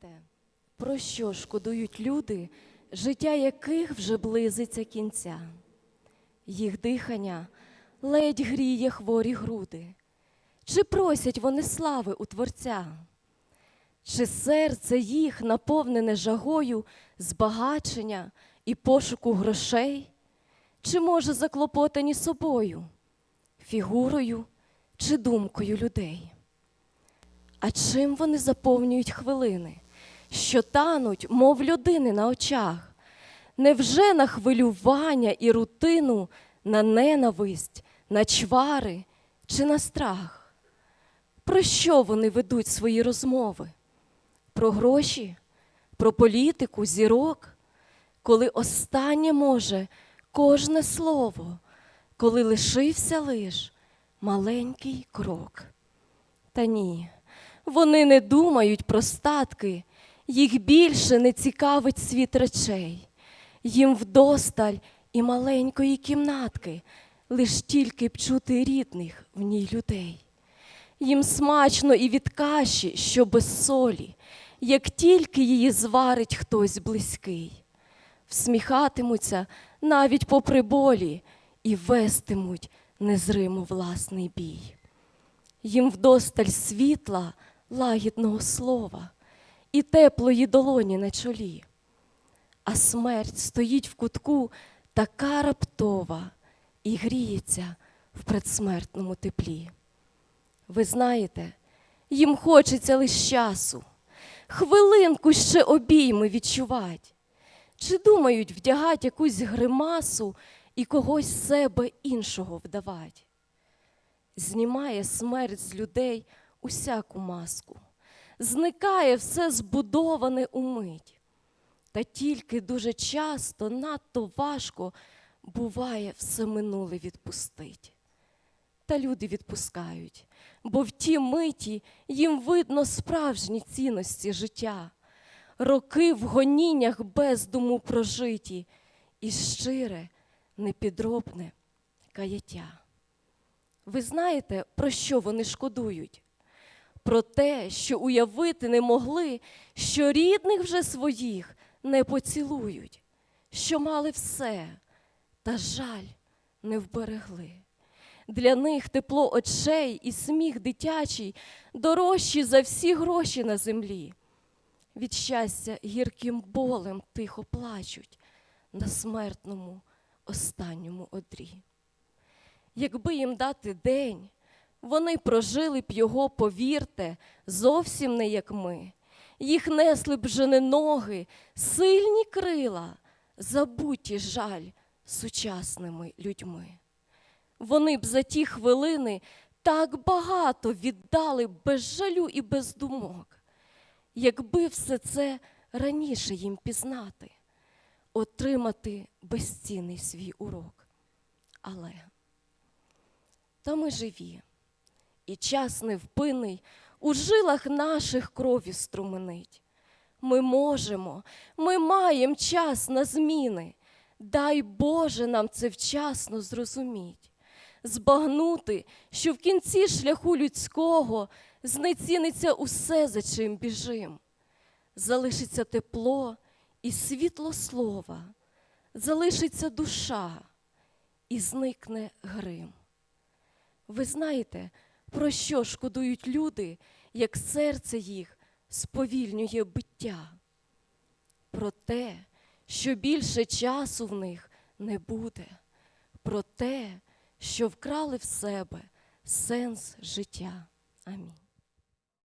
знаєте, про що шкодують люди, життя яких вже близиться кінця? Їх дихання ледь гріє хворі груди. Чи просять вони слави у Творця? Чи серце їх наповнене жагою збагачення і пошуку грошей? Чи може заклопотані собою, фігурою чи думкою людей? А чим вони заповнюють хвилини, що тануть, мов людини на очах? Невже на хвилювання і рутину, на ненависть, на чвари чи на страх? Про що вони ведуть свої розмови? Про гроші, про політику, зірок, коли останнє може кожне слово, коли лишився лиш маленький крок. Та ні, вони не думають про статки, їх більше не цікавить світ речей. Їм вдосталь і маленької кімнатки, лиш тільки б чути рідних в ній людей. Їм смачно і від каші, що без солі, як тільки її зварить хтось близький. Всміхатимуться навіть попри болі і вестимуть незримо власний бій. Їм вдосталь світла, лагідного слова і теплої долоні на чолі. А смерть стоїть в кутку така раптова і гріється в предсмертному теплі. Ви знаєте, їм хочеться лиш часу, хвилинку ще обійми відчувать. Чи думають вдягать якусь гримасу і когось себе іншого вдавать? Знімає смерть з людей усяку маску, зникає все збудоване умить. Та тільки дуже часто, надто важко буває все минуле відпустить. Та люди відпускають, бо в ті миті їм видно справжні цінності життя, роки в гоніннях бездуму прожиті і щире, непідробне каяття. Ви знаєте, про що вони шкодують? Про те, що уявити не могли, що рідних вже своїх не поцілують, що мали все, та жаль не вберегли. Для них тепло очей і сміх дитячий дорожчі за всі гроші на землі. Від щастя гірким болем тихо плачуть на смертному останньому одрі. Якби їм дати день, вони прожили б його, повірте, зовсім не як ми. Їх несли б вже не ноги, сильні крила, забуті жаль сучасними людьми. Вони б за ті хвилини так багато віддали без жалю і без думок, якби все це раніше їм пізнати, отримати безцінний свій урок. Але та ми живі, і час невпинний у жилах наших крові струменить. Ми можемо, ми маємо час на зміни. Дай Боже нам це вчасно зрозуміть, збагнути, що в кінці шляху людського знеціниться усе, за чим біжим. Залишиться тепло і світло слова, залишиться душа і зникне грим. Ви знаєте, про що шкодують люди, як серце їх сповільнює биття? Про те, що більше часу в них не буде, про те, що вкрали в себе сенс життя. Амінь.